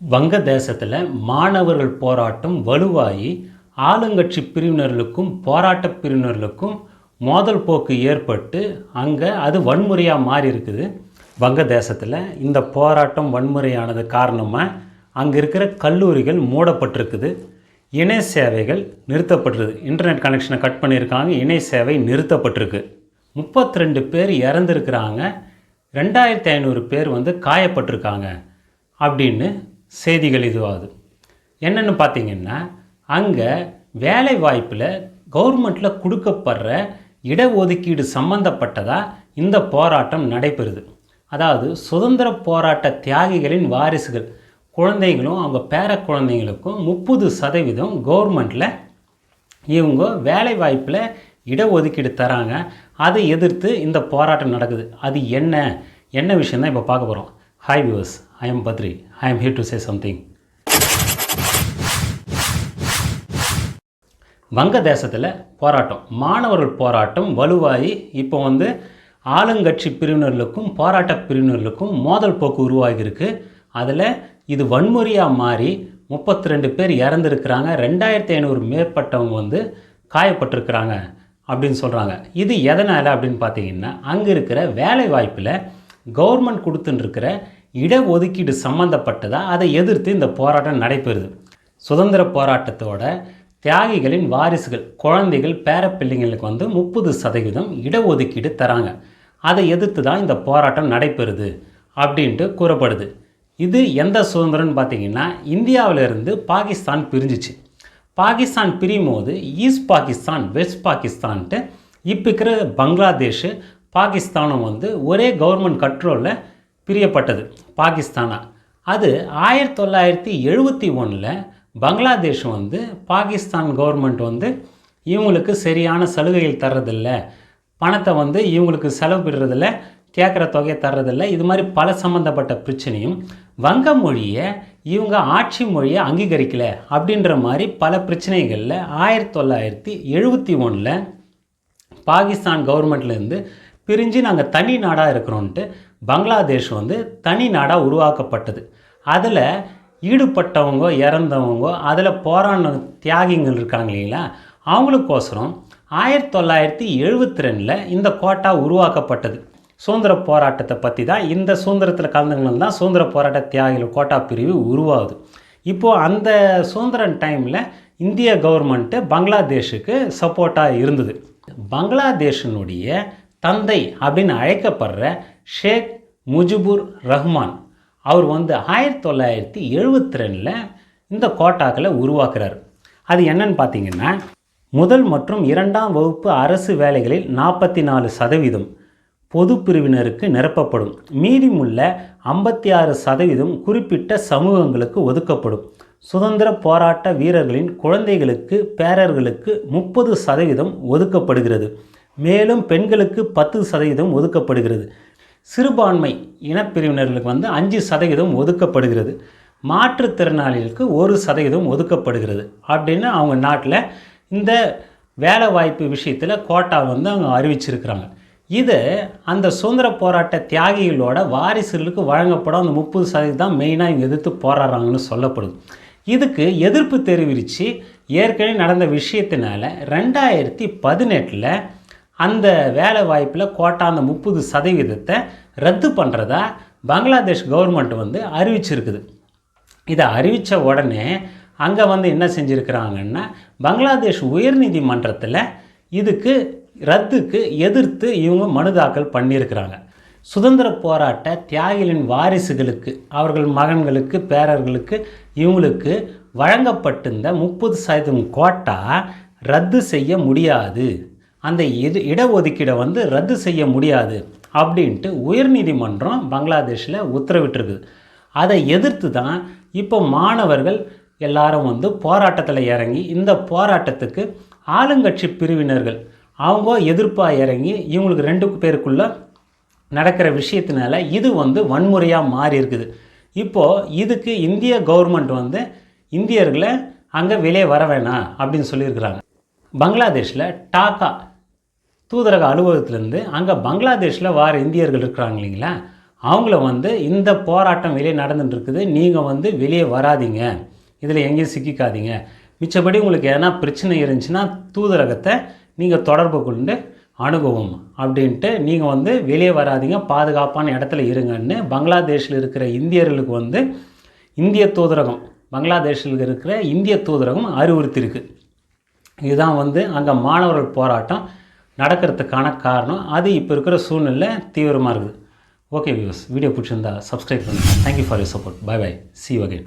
வங்கதேசத்தில் மாணவர்கள் போராட்டம் வலுவாகி ஆளுங்கட்சி பிரிவினர்களுக்கும் போராட்ட பிரிவினர்களுக்கும் மோதல் போக்கு ஏற்பட்டு அங்கே அது வன்முறையாக மாறி இருக்குது வங்கதேசத்தில் இந்த போராட்டம் வன்முறையானது காரணமாக அங்கே இருக்கிற கல்லூரிகள் மூடப்பட்டிருக்குது. இணைய சேவைகள் நிறுத்தப்பட்டிருக்கு இன்டர்நெட் கனெக்ஷனை கட் பண்ணியிருக்காங்க இணைய சேவை நிறுத்தப்பட்டிருக்கு. முப்பத்தி ரெண்டு பேர் இறந்துருக்கிறாங்க. ரெண்டாயிரத்தி ஐநூறு பேர் வந்து காயப்பட்டிருக்காங்க. அப்படின்னு செய்திகள் இதுவாகுது. என்னென்னு பார்த்தீங்கன்னா அங்கே வேலை வாய்ப்பில் கவர்மெண்ட்டில் கொடுக்கப்படுற இடஒதுக்கீடு சம்பந்தப்பட்டதாக இந்த போராட்டம் நடைபெறுது. அதாவது சுதந்திர போராட்ட தியாகிகளின் வாரிசுகள் குழந்தைகளும் அவங்க பேர குழந்தைங்களுக்கும் முப்பது சதவீதம் கவர்மெண்ட்டில் இவங்க வேலை வாய்ப்பில் இடஒதுக்கீடு தராங்க. அதை எதிர்த்து இந்த போராட்டம் நடக்குது. அது என்ன? என்ன விஷயம் தான் இப்போ பார்க்க போகிறோம் hi viewers I am Badri I am here to say something வங்கதேசத்தில் போராட்டம் மாணவர்கள் போராட்டம் வலுவாகி இப்போ வந்து ஆளுங்கட்சி பிரிவினர்களுக்கும் போராட்ட பிரிவினர்களுக்கும் மோதல் போக்கு உருவாகியிருக்கு. அதில் இது வன்முறையாக மாறி முப்பத்தி ரெண்டு பேர் இறந்துருக்கிறாங்க. ரெண்டாயிரத்தி ஐநூறு மேற்பட்டவங்க வந்து காயப்பட்டிருக்கிறாங்க அப்படின்னு சொல்கிறாங்க இது எதனால் அப்படின்னு பார்த்தீங்கன்னா அங்கே இருக்கிற வேலை வாய்ப்பில் கவர்மெண்ட் கொடுத்துட்டுருக்கிற இடஒதுக்கீடு சம்மந்தப்பட்டதாக அதை எதிர்த்து இந்த போராட்டம் நடைபெறுது. சுதந்திர போராட்டத்தோட தியாகிகளின் வாரிசுகள் குழந்தைகள் பேரப்பிள்ளைங்களுக்கு வந்து முப்பது சதவீதம் இடஒதுக்கீடு தராங்க. அதை எதிர்த்து தான் இந்த போராட்டம் நடைபெறுது அப்படின்ட்டு கூறப்படுது. இது எந்த சுதந்திரம்னு பார்த்தீங்கன்னா இந்தியாவிலிருந்து பாகிஸ்தான் பிரிஞ்சிச்சு. பாகிஸ்தான் பிரியும் போது ஈஸ்ட் பாகிஸ்தான் வெஸ்ட் பாகிஸ்தான்ட்டு இப்போ இருக்கிற பங்களாதேஷ் பாகிஸ்தானும் வந்து ஒரே கவர்மெண்ட் கண்ட்ரோலில் பிரியப்பட்டது. பாகிஸ்தானா? அது ஆயிரத்தி தொள்ளாயிரத்தி எழுபத்தி ஒன்றில் பங்களாதேஷ் வந்து பாகிஸ்தான் கவர்மெண்ட் வந்து இவங்களுக்கு சரியான சலுகைகள் தர்றதில்ல. பணத்தை வந்து இவங்களுக்கு செலவு பெறுறதில்ல. கேட்குற தொகையை தர்றதில்ல. இது மாதிரி பல சம்மந்தப்பட்ட பிரச்சனையும் வங்க மொழியை இவங்க ஆட்சி மொழியை அங்கீகரிக்கலை அப்படின்ற மாதிரி பல பிரச்சனைகளில் ஆயிரத்தி தொள்ளாயிரத்தி எழுபத்தி ஒன்றில் பாகிஸ்தான் கவர்மெண்ட்லேருந்து பிரிஞ்சு நாங்கள் தனி நாடாக இருக்கிறோன்ட்டு பங்களாதேஷ் வந்து தனி நாடாக உருவாக்கப்பட்டது. அதில் ஈடுபட்டவங்க இறந்தவங்க அதில் போராடின தியாகிகள் இருக்காங்க இல்லைங்களா? அவங்களுக்கோசரம் ஆயிரத்தி தொள்ளாயிரத்தி எழுபத்தி ரெண்டில் இந்த கோட்டா உருவாக்கப்பட்டது. சுதந்திர போராட்டத்தை பற்றி தான் இந்த சுதந்திரத்தில் கலந்துக்கணும் தான் சுதந்திர போராட்ட தியாகிகள் கோட்டா பிரிவு உருவாகுது. இப்போது அந்த சுதந்திர டைமில் இந்திய கவர்மெண்ட்டு பங்களாதேஷுக்கு சப்போர்ட்டாக இருந்தது. பங்களாதேஷினுடைய தந்தை அப்படின்னு அழைக்கப்படுற ஷேக் முஜிபுர் ரஹ்மான். அவர் வந்து ஆயிரத்தி தொள்ளாயிரத்தி எழுபத்தி ரெண்டில் இந்த கோட்டாக்களை உருவாக்குறார். அது என்னன்னு பார்த்தீங்கன்னா முதல் மற்றும் இரண்டாம் வகுப்பு அரசு வேலைகளில் நாற்பத்தி நாலு சதவீதம் பொது பிரிவினருக்கு நிரப்பப்படும். மீதிமுள்ள ஐம்பத்தி ஆறு சதவீதம் குறிப்பிட்ட சமூகங்களுக்கு ஒதுக்கப்படும். சுதந்திர போராட்ட வீரர்களின் குழந்தைகளுக்கு பேரர்களுக்கு முப்பது சதவீதம் ஒதுக்கப்படுகிறது. மேலும் பெண்களுக்கு பத்து சதவீதம் ஒதுக்கப்படுகிறது. சிறுபான்மை இனப்பிரிவினர்களுக்கு வந்து அஞ்சு சதவீதம் ஒதுக்கப்படுகிறது. மாற்றுத்திறனாளிகளுக்கு ஒரு சதவீதம் ஒதுக்கப்படுகிறது. அப்படின்னு அவங்க நாட்டில் இந்த வேலை வாய்ப்பு விஷயத்தில் கோட்டா வந்து அவங்க அறிவிச்சிருக்கிறாங்க. இது அந்த சுதந்திர போராட்ட தியாகிகளோட வாரிசுகளுக்கு வழங்கப்படும் அந்த முப்பது சதவீதம் தான் மெயினாக இங்கே எதிர்த்து போராடுறாங்கன்னு சொல்லப்படுது. இதுக்கு எதிர்ப்பு தெரிவித்து ஏற்கனவே நடந்த விஷயத்தினால ரெண்டாயிரத்தி பதினெட்டில் அந்த வேலை வாய்ப்பில் கோட்டா அந்த முப்பது சதவீதத்தை ரத்து பண்ணுறதா பங்களாதேஷ் கவர்மெண்ட் வந்து அறிவிச்சிருக்குது. இதை அறிவித்த உடனே அங்கே வந்து என்ன செஞ்சுருக்கிறாங்கன்னா பங்களாதேஷ் உயர்நீதிமன்றத்தில் இதுக்கு ரத்துக்கு எதிர்த்து இவங்க மனு தாக்கல் பண்ணியிருக்கிறாங்க. சுதந்திர போராட்ட தியாகிகளின் வாரிசுகளுக்கு அவர்கள் மகன்களுக்கு பேரர்களுக்கு இவங்களுக்கு வழங்கப்பட்டிருந்த முப்பது சதவீதம் கோட்டா ரத்து செய்ய முடியாது. அந்த இட இடஒதுக்கீடை வந்து ரத்து செய்ய முடியாது அப்படின்ட்டு உயர்நீதிமன்றம் பங்களாதேஷில் உத்தரவிட்டிருக்குது. அதை எதிர்த்து தான் இப்போ மாணவர்கள் எல்லாரும் வந்து போராட்டத்தில் இறங்கி இந்த போராட்டத்துக்கு ஆளுங்கட்சி பிரிவினர்கள் அவங்க எதிர்ப்பாக இறங்கி இவங்களுக்கு ரெண்டு பேருக்குள்ள நடக்கிற விஷயத்தினால இது வந்து வன்முறையாக மாறி இருக்குது இப்போது இதுக்கு இந்திய கவர்மெண்ட் வந்து இந்தியர்களை அங்கே வெளியே வர வேணாம் அப்படின்னு சொல்லியிருக்கிறாங்க. பங்களாதேஷில் டாக்கா தூதரக அலுவலகத்திலேருந்து அங்கே பங்களாதேஷில் வார இந்தியர்கள் இருக்கிறாங்க இல்லைங்களா? அவங்கள வந்து இந்த போராட்டம் வெளியே நடந்துட்டு இருக்குது நீங்கள் வந்து வெளியே வராதீங்க. இதில் எங்கேயும் சிக்கிக்காதீங்க. மிச்சப்படி உங்களுக்கு எதனா பிரச்சனை இருந்துச்சுன்னா தூதரகத்தை நீங்கள் தொடர்பு கொண்டு அணுகவும் அப்படின்ட்டு நீங்கள் வந்து வெளியே வராதீங்க. பாதுகாப்பான இடத்துல இருங்கன்னு பங்களாதேஷில் இருக்கிற இந்தியர்களுக்கு வந்து இந்திய தூதரகம் பங்களாதேஷில் இருக்கிற இந்திய தூதரகம் அறிவுறுத்தியிருக்கு. இதுதான் வந்து அங்கே மாணவர்கள் போராட்டம். நடக்கிறதுக்கான காரணம் அது இப்போ இருக்கிற சூழ்நிலை தீவிரமாக இருக்குது. ஓகே வியூஸ் வீடியோ பிடிச்சிருந்தா சப்ஸ்கிரைப் பண்ணுங்கள் thank you for your support bye bye see again